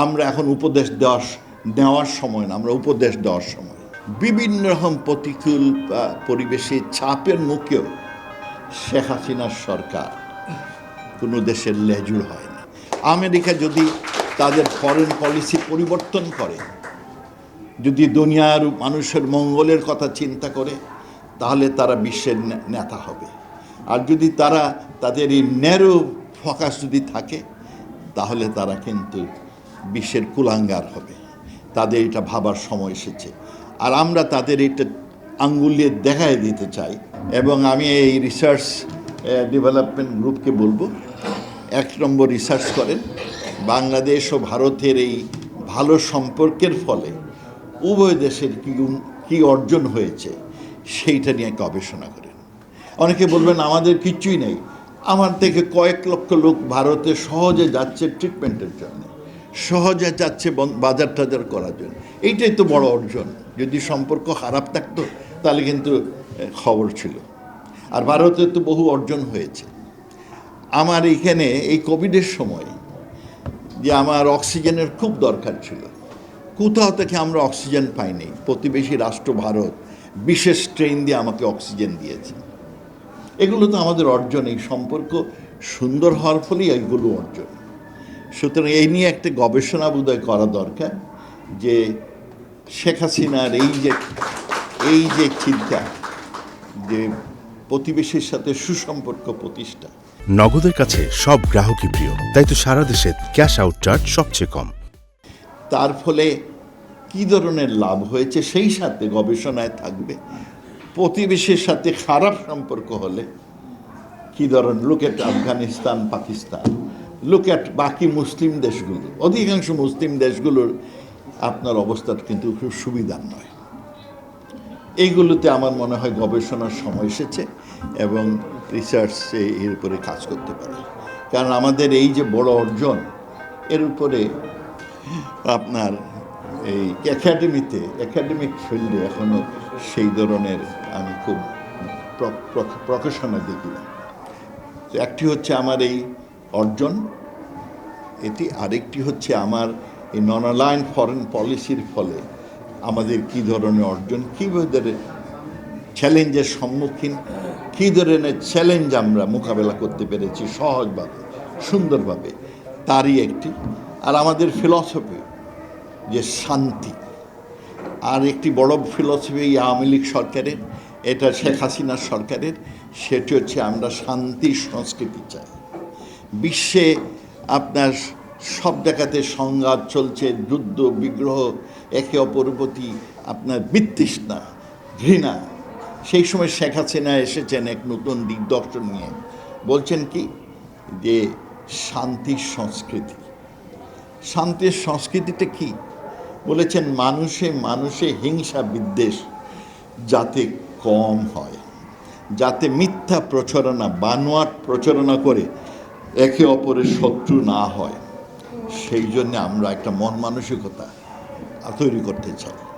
আমরা এখন উপদেশ দেওয়ার নেওয়ার সময় না, আমরা উপদেশ দেওয়ার সময়। বিভিন্ন রকম প্রতিকূল পরিবেশে চাপের মুখেও শেখ হাসিনার সরকার কোনো দেশের লেজুর হয় না। আমেরিকা যদি তাদের ফরেন পলিসি পরিবর্তন করে, যদি দুনিয়ার মানুষের মঙ্গলের কথা চিন্তা করে, তাহলে তারা বিশ্বের নেতা হবে। আর যদি তারা তাদের এই ন্যারো ফোকাস যদি থাকে, তাহলে তারা কিন্তু বিশ্বের কুলাঙ্গার হবে। তাদের এটা ভাবার সময় এসেছে। আর আমরা তাদের এটা আঙ্গুলিয়ে দেখায় দিতে চাই এবং আমি এই রিসার্চ ডেভেলপমেন্ট গ্রুপকে বলব, এক নম্বর রিসার্চ করেন। বাংলাদেশ ও ভারতের এই ভালো সম্পর্কের ফলে উভয় দেশের কি কি অর্জন হয়েছে সেইটা নিয়ে গবেষণা করেন। অনেকে বলবেন, আমাদের কিচ্ছুই নেই। আমার থেকে কয়েক লক্ষ লোক ভারতে সহজে যাচ্ছে ট্রিটমেন্টের জন্য। সহজে যাচ্ছে বাজার টাজার করার জন্য। এইটাই তো বড় অর্জন। যদি সম্পর্ক খারাপ থাকতো, তাহলে কিন্তু খবর ছিল। আর ভারতে তো বহু অর্জন হয়েছে। আমার এইখানে এই কোভিডের সময় যে আমার অক্সিজেনের খুব দরকার ছিল। কোথাও থেকে আমরা অক্সিজেন পাইনি। প্রতিবেশী রাষ্ট্র ভারত বিশেষ ট্রেন দিয়ে আমাকে অক্সিজেন দিয়েছে। এগুলো তো আমাদের অর্জন। এই সম্পর্ক সুন্দর হওয়ার ফলেই এইগুলো অর্জন। সুতরাং এই নিয়ে একটা গবেষণা বোধহয় করা দরকার যে শেখ হাসিনার এই যে এই যে চিন্তা যে প্রতিবেশীর সাথে সুসম্পর্ক প্রতিষ্ঠা। নগদের কাছে সব গ্রাহকই প্রিয় তাই তো সারা দেশে ক্যাশ আউট চার্জ সবচেয়ে কম। তার ফলে কী ধরনের লাভ হয়েছে সেই সাথে গবেষণায় থাকবে। প্রতিবেশীর সাথে খারাপ সম্পর্ক হলে কী ধরনের look at Afghanistan Pakistan look at বাকি মুসলিম দেশগুলো। অধিকাংশ মুসলিম দেশগুলোর আপনার অবস্থা কিন্তু খুব সুবিধার নয়। এইগুলোতে আমার মনে হয় গবেষণার সময় এসেছে এবং রিসার্চে এর উপরে কাজ করতে পারে। কারণ আমাদের এই যে বড় অর্জন, এর উপরে আপনার এই একাডেমিতে একাডেমিক ফিল্ডে এখনও সেই ধরনের আমি খুব প্র- প্র- প্রকাশনা দেখি না। একটি হচ্ছে আমার এই অর্জন। এটি আরেকটি হচ্ছে আমার এই নন অ্যালাইন ফরেন পলিসির ফলে আমাদের কি ধরনের অর্জন, কী ধরনের চ্যালেঞ্জের সম্মুখীন, কী ধরনের চ্যালেঞ্জ আমরা মোকাবেলা করতে পেরেছি সহজভাবে, সুন্দরভাবে, তারই একটি। আর আমাদের ফিলসফি যে শান্তি। আর একটি বড় ফিলসফি এই আওয়ামী লীগ সরকারের, এটা শেখ হাসিনার সরকারের, সেটি হচ্ছে আমরা শান্তি সংস্কৃতি চাই। বিশ্বে আপনার সব জায়গাতে সংঘাত চলছে, যুদ্ধ, বিগ্রহ, একে অপর প্রতি আপনার বিতৃষ্ণা, ঘৃণা। সেই সময় শেখ হাসিনা এসেছেন এক নতুন দিগদর্শন নিয়ে। বলছেন কি? যে শান্তির সংস্কৃতি। শান্তির সংস্কৃতিটা কি? বলেছেন, মানুষে মানুষে হিংসা বিদ্বেষ যাতে কম হয়, যাতে মিথ্যা প্রচারণা, বানোয়াট প্রচারণা করে একে অপরের শত্রু না হয় সেই জন্য আমরা একটা মন মানসিকতা তৈরি করতে চাই।